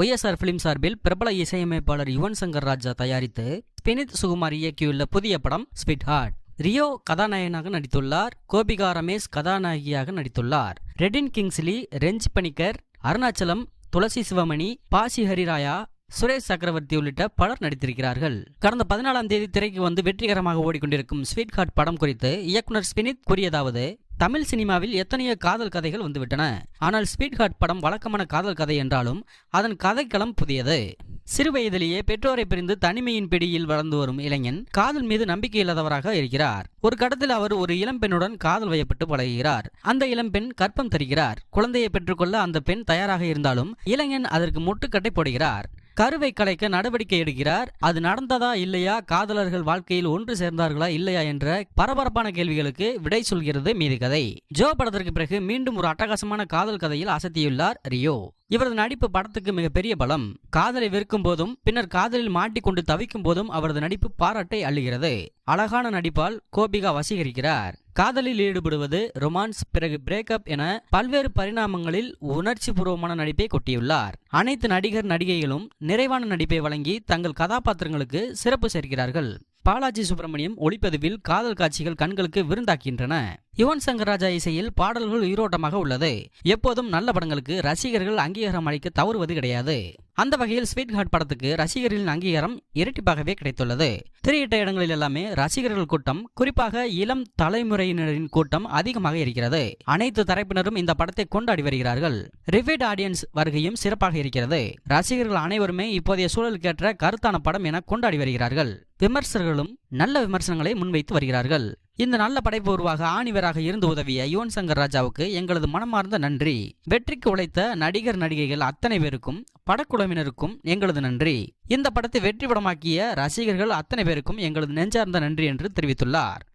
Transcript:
YSR film சார்பில் பிரபல இசையமைப்பாளர் யுவன் சங்கர் ராஜா தயாரித்து ஸ்பினித் சுகுமார் இயக்கியுள்ள புதிய படம் ஸ்வீட் ஹார்ட் ரியோ கதாநாயகனாக நடித்துள்ளார். கோபிகா ரமேஷ் கதாநாயகியாக நடித்துள்ளார். ரெடின் கிங்ஸ்லி ரெஞ்ச் பணிக்கர் அருணாச்சலம் துளசி சிவமணி பாசி ஹரிராயா சுரேஷ் சக்கரவர்த்தி உள்ளிட்ட பலர் நடித்திருக்கிறார்கள். கடந்த பதினாலாம் தேதி திரைக்கு வந்து வெற்றிகரமாக ஓடிக்கொண்டிருக்கும் ஸ்வீட் ஹார்ட் படம் குறித்து இயக்குனர் ஸ்பினித் கூறியதாவது தமிழ் சினிமாவில் எத்தனையோ காதல் கதைகள் வந்துவிட்டன. ஆனால் ஸ்வீட்ஹார்ட் படம் வழக்கமான காதல் கதை என்றாலும் அதன் கதைக்களம் புதியது. சிறு வயதிலேயே பெற்றோரை பிரிந்து தனிமையின் பிடியில் வளர்ந்து வரும் இளைஞன் காதல் மீது நம்பிக்கை இல்லாதவராக இருக்கிறார். ஒரு கட்டத்தில் அவர் ஒரு இளம்பெண்ணுடன் காதல் வயப்பட்டு பழகுகிறார். அந்த இளம்பெண் கற்பம் தருகிறார். குழந்தையை பெற்றுக்கொள்ள அந்த பெண் தயாராக இருந்தாலும் இளைஞன் அதற்கு முட்டுக்கட்டை போடுகிறார். கருவை கலைக்க நடவடிக்கை எடுக்கிறார். அது நடந்ததா இல்லையா? காதலர்கள் வாழ்க்கையில் ஒன்று சேர்ந்தார்களா இல்லையா என்ற பரபரப்பான கேள்விகளுக்கு விடை சொல்கிறது மீது கதை. ஜோ படத்திற்கு பிறகு மீண்டும் ஒரு அட்டகாசமான காதல் கதையில் அசத்தியுள்ளார் ரியோ. இவரது நடிப்பு படத்துக்கு மிகப்பெரிய பலம். காதலை வெறுக்கும் போதும் பின்னர் காதலில் மாட்டிக்கொண்டு தவிக்கும் போதும் அவரது நடிப்பு பாராட்டை அள்ளுகிறது. அழகான நடிப்பால் கோபிகா வசீகரிக்கிறார். காதலில் ஈடுபடுவது ரொமான்ஸ் பிறகு பிரேக்கப் என பல்வேறு பரிணாமங்களில் உணர்ச்சி பூர்வமான நடிப்பை கொட்டியுள்ளார். அனைத்து நடிகர் நடிகைகளும் நிறைவான நடிப்பை வழங்கி தங்கள் கதாபாத்திரங்களுக்கு சிறப்பு சேர்க்கிறார்கள். பாலாஜி சுப்பிரமணியம் ஒளிப்பதிவில் காதல் காட்சிகள் கண்களுக்கு விருந்தாக்கின்றன யுவன் சங்கர் ராஜா இசையில் பாடல்கள் உயிரோட்டமாக உள்ளது. எப்போதும் நல்ல படங்களுக்கு ரசிகர்கள் அங்கீகாரம் அளிக்க தவறுவது கிடையாது. அந்த வகையில் ஸ்வீட் ஹார்ட் படத்துக்கு ரசிகர்களின் அங்கீகாரம் இரட்டிப்பாகவே கிடைத்துள்ளது. திரையிட்ட இடங்களில் எல்லாமே ரசிகர்கள் கூட்டம் குறிப்பாக இளம் தலைமுறையினரின் கூட்டம் அதிகமாக இருக்கிறது. அனைத்து தரப்பினரும் இந்த படத்தை கொண்டாடி வருகிறார்கள். ரிவைட் ஆடியன்ஸ் வருகையும் சிறப்பாக இருக்கிறது. ரசிகர்கள் அனைவருமே இப்போதைய சூழலுக்கேற்ற கருத்தான படம் என கொண்டாடி வருகிறார்கள். விமர்சகர்களும் நல்ல விமர்சனங்களை முன்வைத்து வருகிறார்கள். இந்த நல்ல படைப்பு உருவாக ஆணிவராக இருந்து உதவிய யுவன் சங்கர் ராஜாவுக்கு எங்களது மனமார்ந்த நன்றி. வெற்றிக்கு உழைத்த நடிகர் நடிகைகள் அத்தனை பேருக்கும் படக்குழுவினருக்கும் எங்களது நன்றி. இந்த படத்தை வெற்றி படமாக்கிய ரசிகர்கள் அத்தனை பேருக்கும் எங்களது நெஞ்சார்ந்த நன்றி என்று தெரிவித்துள்ளார்.